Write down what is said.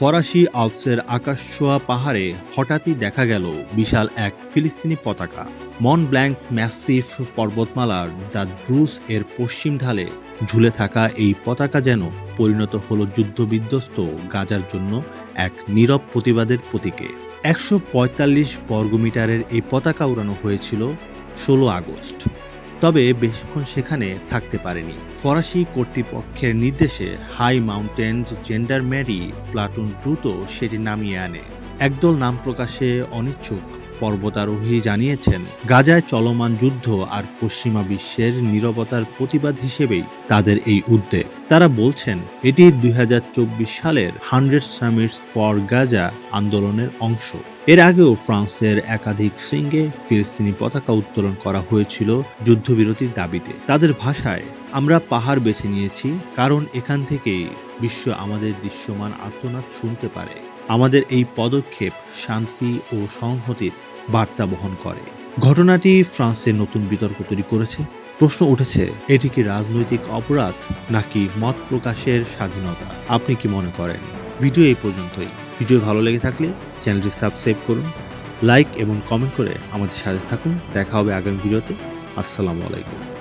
ফরাসি আলসের আকাশছোঁয়া পাহাড়ে হঠাৎই দেখা গেল বিশাল এক ফিলিস্তিনি পতাকা। মন ব্ল্যাঙ্ক ম্যাসিফ পর্বতমালার দ্য ড্রুস এর পশ্চিম ঢালে ঝুলে থাকা এই পতাকা যেন পরিণত হল যুদ্ধবিধ্বস্ত গাজার জন্য এক নীরব প্রতিবাদের প্রতীকে। একশো পঁয়তাল্লিশ বর্গমিটারের এই পতাকা উড়ানো হয়েছিল ষোলো আগস্ট। তবে বেশিক্ষণ সেখানে থাকতে পারেনি। ফরাসি কর্তৃপক্ষের নির্দেশে হাই মাউন্টেন জেন্ডারম্যারি প্লাটুন দ্রুত সেটি নামিয়ে আনে। একদল নাম প্রকাশে অনিচ্ছুক। পর্বতারোহী জানিয়েছেন, গাজায় চলমান যুদ্ধ আর পশ্চিমা বিশ্বের নীরবতার প্রতিবাদ হিসেবেই তাদের এই উদ্যোগ তারা বলছেন, এটি দুই হাজার চব্বিশ সালের হান্ড্রেড সামিটস ফর গাজা আন্দোলনের অংশ। এর আগেও ফ্রান্সের একাধিক সিঙ্গে ফিলিস্তিনি পতাকা উত্তোলন করা হয়েছিল যুদ্ধবিরতির দাবিতে। তাদের ভাষায়, আমরা পাহাড় বেছে নিয়েছি, কারণ এখান থেকেই বিশ্ব আমাদের দৃশ্যমান আত্মনাদ শুনতে পারে। আমাদের এই পদক্ষেপ শান্তি ও সংহতির বার্তা বহন করে। ঘটনাটি ফ্রান্সের নতুন বিতর্ক তৈরি করেছে। প্রশ্ন উঠেছে, এটি কি রাজনৈতিক অপরাধ নাকি মত প্রকাশের স্বাধীনতা? আপনি কি মনে করেন? ভিডিও এই পর্যন্তই। ভিডিও ভালো লেগে থাকলে চ্যানেলটি সাবস্ক্রাইব করুন, লাইক এবং কমেন্ট করে আমাদের সাথে থাকুন। দেখা হবে আগামী ভিডিওতে। আসসালামু আলাইকুম।